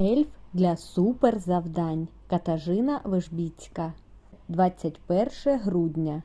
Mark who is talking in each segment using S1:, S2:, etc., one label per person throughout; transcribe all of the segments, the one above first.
S1: Ельф для суперзавдань Катажина Вежбіцька 21 грудня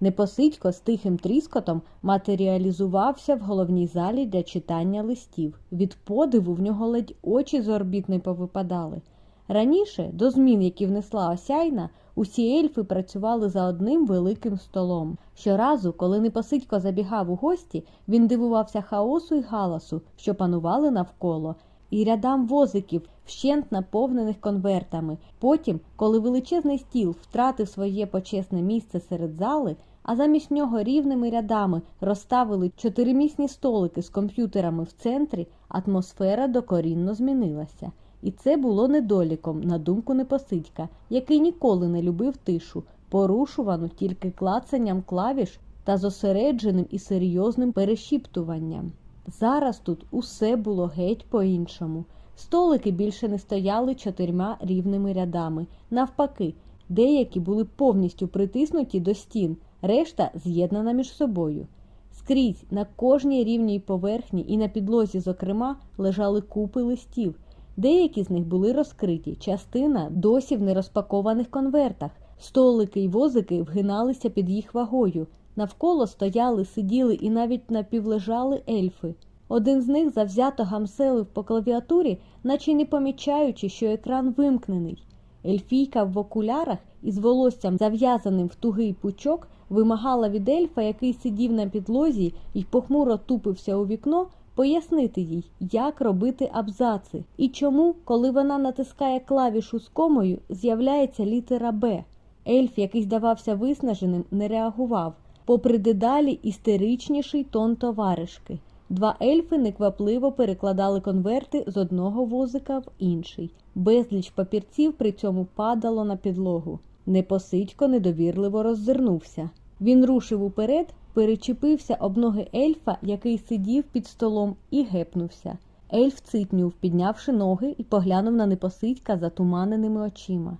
S1: Непосидько з тихим тріскотом матеріалізувався в головній залі для читання листів. Від подиву в нього ледь очі з орбіт не повипадали. Раніше, до змін, які внесла осяйна, усі ельфи працювали за одним великим столом. Щоразу, коли Непосидько забігав у гості, він дивувався хаосу й галасу, що панували навколо, і рядам возиків, вщент наповнених конвертами. Потім, коли величезний стіл втратив своє почесне місце серед зали, а замість нього рівними рядами розставили чотиримісні столики з комп'ютерами в центрі, атмосфера докорінно змінилася. І це було недоліком, на думку Непосидька, який ніколи не любив тишу, порушувану тільки клацанням клавіш та зосередженим і серйозним перешіптуванням. Зараз тут усе було геть по-іншому. Столики більше не стояли чотирма рівними рядами. Навпаки, деякі були повністю притиснуті до стін, решта з'єднана між собою. Скрізь на кожній рівній поверхні і на підлозі, зокрема, лежали купи листів. Деякі з них були розкриті, частина досі в нерозпакованих конвертах. Столики й возики вгиналися під їх вагою. Навколо стояли, сиділи і навіть напівлежали ельфи. Один з них завзято гамселив по клавіатурі, наче не помічаючи, що екран вимкнений. Ельфійка в окулярах із волоссям, зав'язаним в тугий пучок, вимагала від ельфа, який сидів на підлозі і похмуро тупився у вікно, пояснити їй, як робити абзаци, і чому, коли вона натискає клавішу з комою, з'являється літера Б. Ельф, який здавався виснаженим, не реагував, попри дедалі істеричніший тон товаришки. Два ельфи неквапливо перекладали конверти з одного возика в інший. Безліч папірців при цьому падало на підлогу. Непосидько недовірливо роззирнувся. Він рушив уперед, перечепився об ноги ельфа, який сидів під столом, і гепнувся. Ельф цитнюв, піднявши ноги, і поглянув на непосидька затуманеними очима.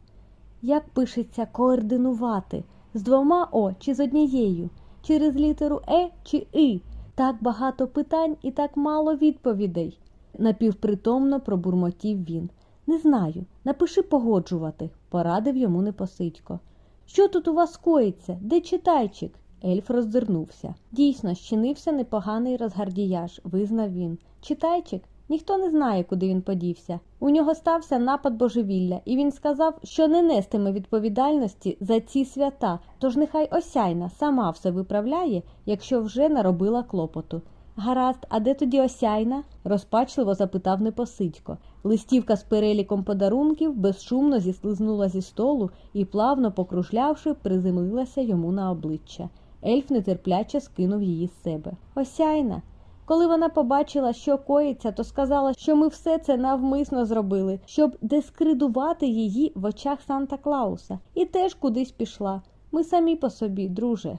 S1: Як пишеться координувати? З двома О чи з однією? Через літеру Е чи И? Так багато питань і так мало відповідей. Напівпритомно пробурмотів він. Не знаю, напиши погоджувати, порадив йому непосидько. Що тут у вас коїться? Де читайчик? Ельф роздернувся. Дійсно, щинився непоганий розгардіяж, визнав він. Читайчик? Ніхто не знає, куди він подівся. У нього стався напад божевілля, і він сказав, що не нестиме відповідальності за ці свята, тож нехай осяйна сама все виправляє, якщо вже наробила клопоту. Гаразд, а де тоді осяйна? розпачливо запитав непосидько. Листівка з переліком подарунків безшумно зіслизнула зі столу і, плавно покружлявши, приземлилася йому на обличчя. Ельф нетерпляче скинув її з себе. Осяйна. Коли вона побачила, що коїться, то сказала, що ми все це навмисно зробили, щоб дескредувати її в очах Санта Клауса, і теж кудись пішла. Ми самі по собі, друже.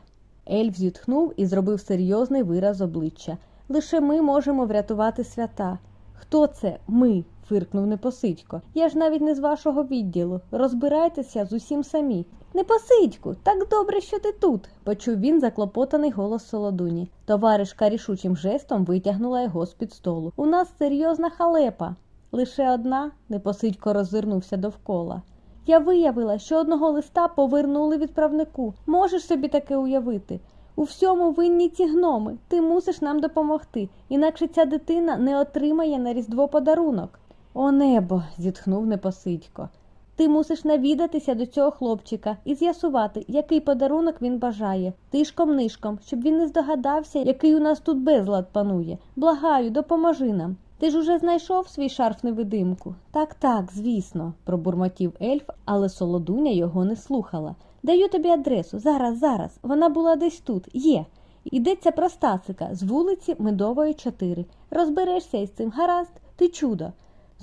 S1: Ельф зітхнув і зробив серйозний вираз обличчя. Лише ми можемо врятувати свята. Хто це ми? Фиркнув Непосидько. Я ж навіть не з вашого відділу. Розбирайтеся з усім самі. Непосидьку, так добре, що ти тут, почув він заклопотаний голос Солодуні. Товаришка рішучим жестом витягнула його з під столу. У нас серйозна халепа. Лише одна, непосидько роззирнувся довкола. Я виявила, що одного листа повернули відправнику. Можеш собі таке уявити? У всьому винні ці гноми. Ти мусиш нам допомогти, інакше ця дитина не отримає на Різдво подарунок. О небо, зітхнув непосидько. Ти мусиш навідатися до цього хлопчика і з'ясувати, який подарунок він бажає, тишком нишком, щоб він не здогадався, який у нас тут безлад панує. Благаю, допоможи нам. Ти ж уже знайшов свій шарф невидимку? Так, так, звісно, пробурмотів ельф, але солодуня його не слухала. Даю тобі адресу. Зараз, зараз. Вона була десь тут. Є. Йдеться про Стасика з вулиці Медової, 4. Розберешся із цим, гаразд, ти чудо.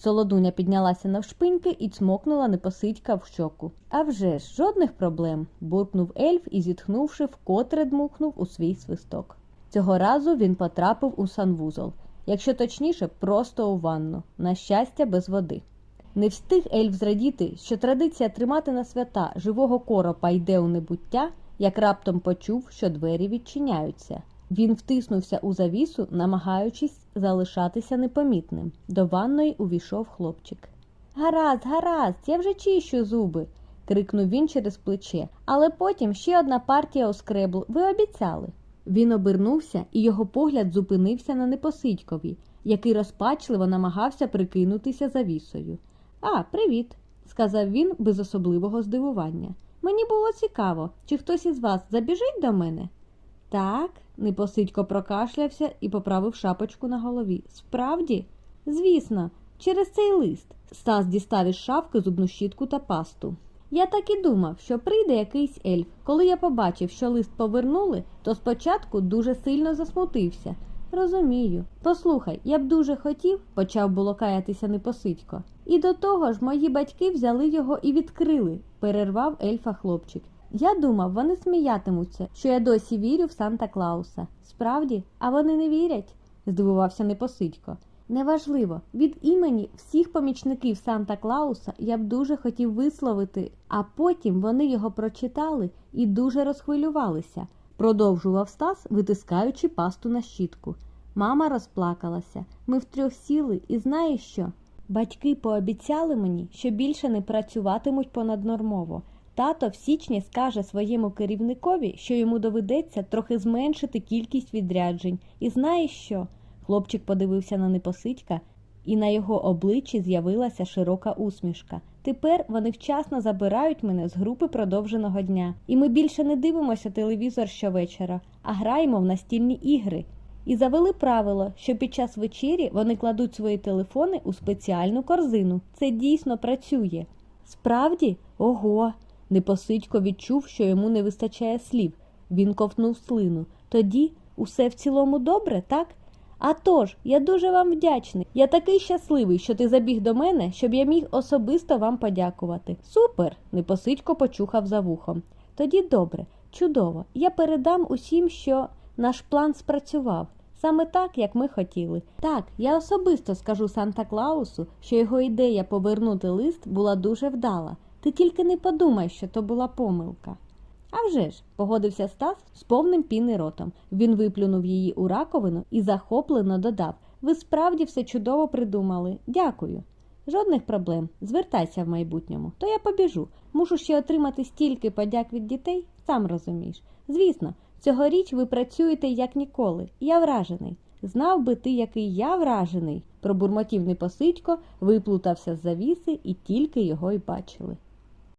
S1: Солодуня піднялася навшпиньки і цмокнула непосидька в щоку. «А вже ж, жодних проблем, буркнув ельф і, зітхнувши, вкотре дмухнув у свій свисток. Цього разу він потрапив у санвузол, якщо точніше, просто у ванну, на щастя, без води. Не встиг ельф зрадіти, що традиція тримати на свята живого коропа йде у небуття, як раптом почув, що двері відчиняються. Він втиснувся у завісу, намагаючись залишатися непомітним. До ванної увійшов хлопчик. Гаразд, гаразд, я вже чищу зуби, крикнув він через плече. Але потім ще одна партія у скребл. Ви обіцяли. Він обернувся, і його погляд зупинився на непосидькові, який розпачливо намагався прикинутися завісою. А, привіт, сказав він без особливого здивування. Мені було цікаво, чи хтось із вас забіжить до мене? Так, непосидько прокашлявся і поправив шапочку на голові. Справді? Звісно, через цей лист. Стас дістав із шафки зубну щітку та пасту. Я так і думав, що прийде якийсь ельф. Коли я побачив, що лист повернули, то спочатку дуже сильно засмутився. Розумію. Послухай, я б дуже хотів, почав було каятися непосидько. І до того ж, мої батьки взяли його і відкрили, перервав ельфа хлопчик. Я думав, вони сміятимуться, що я досі вірю в Санта Клауса. Справді, а вони не вірять? здивувався непосидько. Неважливо, від імені всіх помічників Санта Клауса я б дуже хотів висловити, а потім вони його прочитали і дуже розхвилювалися, продовжував Стас, витискаючи пасту на щітку. Мама розплакалася. Ми втрьох сіли, і знаєш що? Батьки пообіцяли мені, що більше не працюватимуть понаднормово. Тато в січні скаже своєму керівникові, що йому доведеться трохи зменшити кількість відряджень. І знаєш що? Хлопчик подивився на непосидька, і на його обличчі з'явилася широка усмішка. Тепер вони вчасно забирають мене з групи продовженого дня, і ми більше не дивимося телевізор щовечора, а граємо в настільні ігри. І завели правило, що під час вечері вони кладуть свої телефони у спеціальну корзину. Це дійсно працює. Справді, ого. Непосидько відчув, що йому не вистачає слів. Він ковтнув слину. Тоді усе в цілому добре, так? А тож, я дуже вам вдячний. Я такий щасливий, що ти забіг до мене, щоб я міг особисто вам подякувати. Супер! Непосидько почухав за вухом. Тоді добре, чудово. Я передам усім, що наш план спрацював. Саме так, як ми хотіли. Так, я особисто скажу Санта Клаусу, що його ідея повернути лист була дуже вдала. Ти тільки не подумай, що то була помилка. «А вже ж», – погодився Стас з повним піни ротом. Він виплюнув її у раковину і захоплено додав Ви справді все чудово придумали. Дякую. Жодних проблем. Звертайся в майбутньому, то я побіжу. Мушу ще отримати стільки подяк від дітей, сам розумієш. Звісно, цьогоріч ви працюєте як ніколи. Я вражений. Знав би ти, який я вражений. Пробурмотів непосидько, виплутався з завіси і тільки його й бачили.